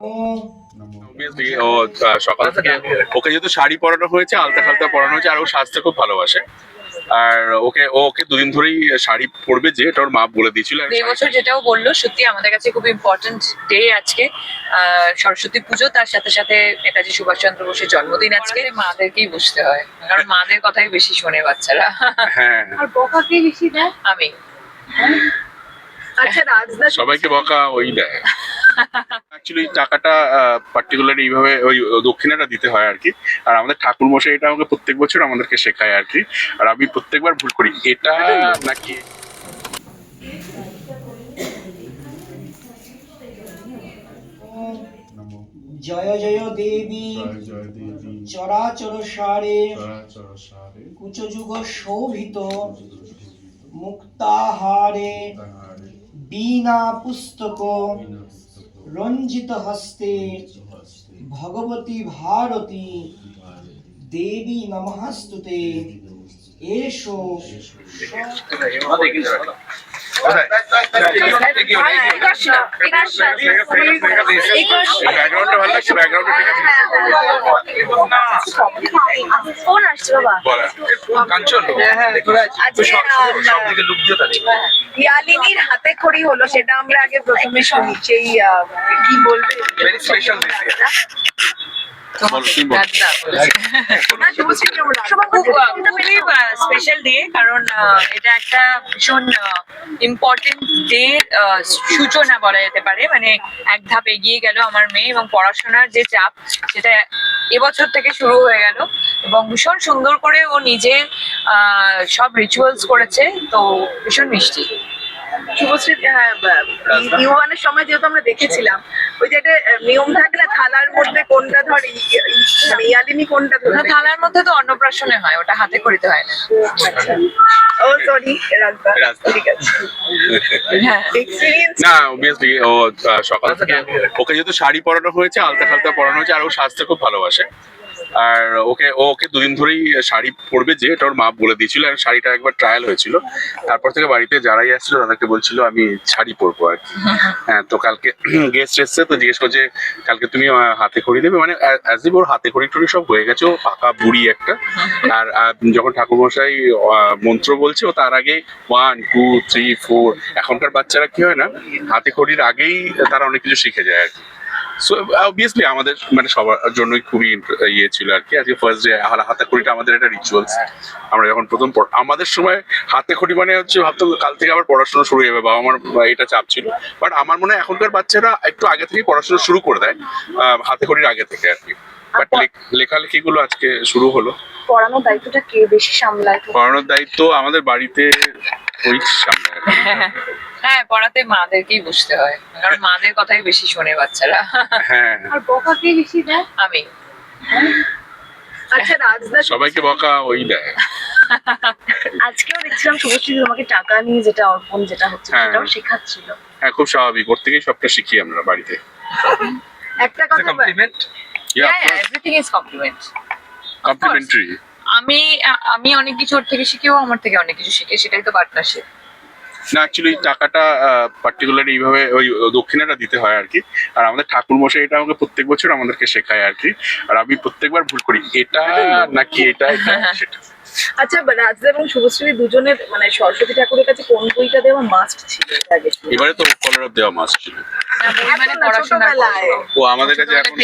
Obviously, ও সকাল থেকে ওকে যেহেতু শাড়ি পরানো হয়েছে আলতা ফালতা পরানো হয়েছে আর ও সাজতে খুব ভালোবাসে। আর ওকে ওকে দুদিন ধরেই শাড়ি পরবে যে এটা ওর মা বলে দিয়েছিল এই বছর যেটাও বলল সত্যি আমাদের কাছে খুব ইম্পর্টেন্ট ডে আজকে। আহ, সরস্বতী পুজো তার সাথে সাথে নেতাজি সুভাষচন্দ্র বোসের জন্মদিন আজকে। মাদেরকেই বুঝতে হয় কারণ মাদের কথাই বেশি শোনে বাচ্চারা। হ্যাঁ। আর বকা কে বেশি দেয়? আমি। আচ্ছা রাজদা সবাইকে বকা ওই দেয়। অ্যাকচুয়ালি টাকাটা পার্টিকুলারলি এইভাবে ওই দক্ষিণাটা দিতে হয় আর কি। আর আমাদের ঠাকুর মশাই এটা আমাকে প্রত্যেক বছর আমাদেরকে শেখায় আর কি। আর আমি প্রত্যেকবার ভুল করি। এটা নাকি জয় জয় দেবী। দেবী চরাচর সারে কুচযুগ শোভিত মুক্তাহারে বিনা পুস্তক রঞ্জিত হস্তে ভগবতী ভারতী দেবী নমস্তুতে এসো। ইয়ালিনীর হাতে খড়ি হলো সেটা আমরা আগে প্রথমে শুনি সেই কি বলবে খুবই স্পেশাল ডে কারণ আহ, এটা একটা ভীষণ ইম্পর্টেন্ট ডে সূচনা বলা যেতে পারে। মানে এক ধাপ এগিয়ে গেল আমার মেয়ে এবং পড়াশোনার যে চাপ সেটা এবছর থেকে শুরু হয়ে গেল এবং ভীষণ সুন্দর করে ও নিজে আহ, সব রিচুয়ালস করেছে তো ভীষণ মিষ্টি। শুভশ্রী হ্যাঁ ইউয়ানের সময় যেহেতু আমরা দেখেছিলাম ওই যে একটা নিয়ম থাকে না থালার মধ্যে কোনটা ধর মানে ইয়ালিনী কোনটা ধরে থালার মধ্যে তো অন্নপ্রাশনে হয় ওটা হাতে করিতে হয় না। ও সরি রাজদা। ঠিক আছে। হ্যাঁ। এক্সপিরিয়েন্স না অবভিয়াসলি ও সকাল থেকে ওকে যেহেতু শাড়ি পরানো হয়েছে আলতা ফালতা পরানো হয়েছে আর ও সাজতে খুব ভালোবাসে। আর ওকে ও ওকে দুদিন ধরেই শাড়ি পরবে যে এটা ওর মা বলে দিয়েছিল আর শাড়িটা একবার ট্রায়াল হয়েছিল। তারপর থেকে বাড়িতে যারাই আসছিল তাদেরকে বলছিল আমি শাড়ি পরবো আর কি। হ্যাঁ তো কালকে গেস্ট এসছে তো জিজ্ঞেস করছে কালকে তুমি হাতে খড়ি দেবে? মানে অ্যাজ ইভ ওর হাতে খড়ি টড়ি সব হয়ে গেছে ও পাকা বুড়ি একটা। আর যখন ঠাকুরমশাই মন্ত্র বলছে ও তার আগে ওয়ান টু থ্রি ফোর এখনকার বাচ্চারা কি হয় না হাতে খড়ির আগেই তারা অনেক কিছু শিখে যায় আর কি। সো অবভিয়াসলি আমাদের মানে সবার জন্যই খুবই ইয়ে ছিল আর কি। আজকে ফার্স্ট ডে হাতে খড়িটা আমাদের একটা রিচুয়ালস আমরা যখন প্রথম আমাদের সময় হাতে খড়ি মানে হচ্ছে ভাবতাম কাল থেকে আবার পড়াশোনা শুরু হয়ে যাবে বাবা আমার এটা চাপ ছিল। বাট আমার মনে হয় এখনকার বাচ্চারা একটু আগে থেকেই পড়াশোনা শুরু করে দেয় আহ, হাতে খড়ির আগে থেকে আর কি। বাট লেখালেখি গুলো আজকে শুরু হলো। পড়ানোর দায়িত্বটা কে বেশি সামলায়? পড়ানোর দায়িত্ব আমাদের বাড়িতে ওই কি। হ্যাঁ পড়াতে মাদেরকেই বুঝতে হয়। কারণ মাদের কথাই বেশি শোনে বাচ্চারা। হ্যাঁ। আর বকা কে বেশি দেয়? আমি। আচ্ছা রাজদা সবাইকে বকা ওই দেয়। আজকেও দেখছিলাম শুভশ্রী তোমাকে টাকা নিয়ে যেটা অর্পণ যেটা হচ্ছে হ্যাঁ। সেটাও শেখাচ্ছিল। হ্যাঁ খুব স্বাভাবিক। ওর থেকেই সবটা শিখি আমরা বাড়িতে। একটা কথা হ্যাঁ এভরিথিং ইজ কমপ্লিমেন্ট কমপ্লিমেন্টারি আমি আমি অনেক কিছু ওর থেকে শিখেও আমার থেকে অনেক কিছু শিখে সেটাই তো পার্টনারশিপ না অ্যাকচুয়ালি টাকাটা পার্টিকুলার এইভাবে ওই দক্ষিণাটা দিতে হয় আর কি। আর আমাদের ঠাকুর মশাই এটা আমাকে প্রত্যেক বছর আমাদেরকে শেখায় আর কি। আর আমি প্রত্যেকবার ভুল করি, এটা নাকি এটা এটা সেটা। আচ্ছা রাজদা এবং শুভশ্রী দুজনের মানে সরস্বতী ঠাকুরের কাছে কোন বইটা দেওয়া মাস্ট ছিল এবারে তো কলার অফ দেওয়া মাস ছিল। মানে এখন না, পড়াশোনা ছোটবেলায়। ও আমাদের কাছে এখন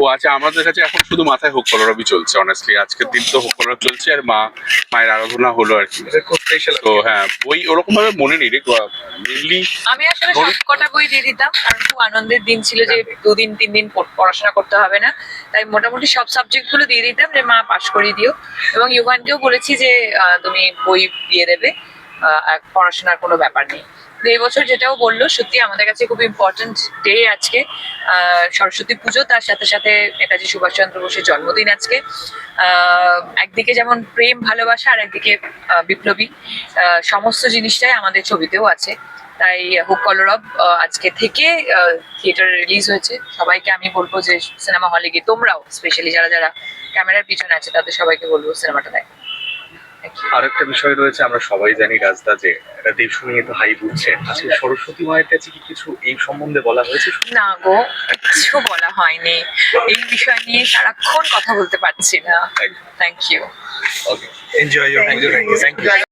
ও আচ্ছা আমাদের কাছে এখন শুধু মাথায় হোক চলছে অনেস্টলি আজকের দিন তো হোক কলরব চলছে আর মা মায়ের আরাধনা হলো আর কি। তো হ্যাঁ বই ওরকম ভাবে মনে নেই রে মেনলি আমি আসলে সব কটা বই দিয়ে দিতাম কারণ খুব আনন্দের দিন ছিল যে দুদিন তিন দিন পড়াশোনা করতে হবে না। তাই মোটামুটি সব সাবজেক্টগুলো দিয়ে দিতাম যে মা পাশ করিয়ে দিও। এবং ইউগানকেও বলেছি যে তুমি বই দিয়ে দেবে। পড়াশোনার কোনো ব্যাপার নেই। তো এই বছর যেটাও বলল, সত্যি আমাদের কাছে খুব ইম্পর্টেন্ট ডে আজকে। সরস্বতী পুজো, তার সাথে সাথে নেতাজি সুভাষচন্দ্র বোসের জন্মদিন আজকে। একদিকে যেমন প্রেম, ভালোবাসা, আর একদিকে বিপ্লবী। সমস্ত জিনিসটাই আমাদের ছবিতেও আছে। তাই হুক কলরব আজকে থেকে থিয়েটারে রিলিজ হয়েছে। সবাইকে আমি বলব যে সিনেমা হলে গিয়ে তোমরাও স্পেশালি যারা যারা ক্যামেরার পিছনে আছে, তাদের সবাইকে বলব সিনেমাটা দেখ। আর একটা বিষয় রয়েছে আমরা সবাই জানি রাজদা যে এটা দেব নিয়ে তো হাই বুঝছে। আজকে সরস্বতী মায়ের কাছে কি কিছু এই সম্বন্ধে বলা হয়েছে? না গো কিছু বলা হয়নি। এই বিষয় নিয়ে সারাক্ষণ কথা বলতে পারছি না। Thank you okay enjoy you thank you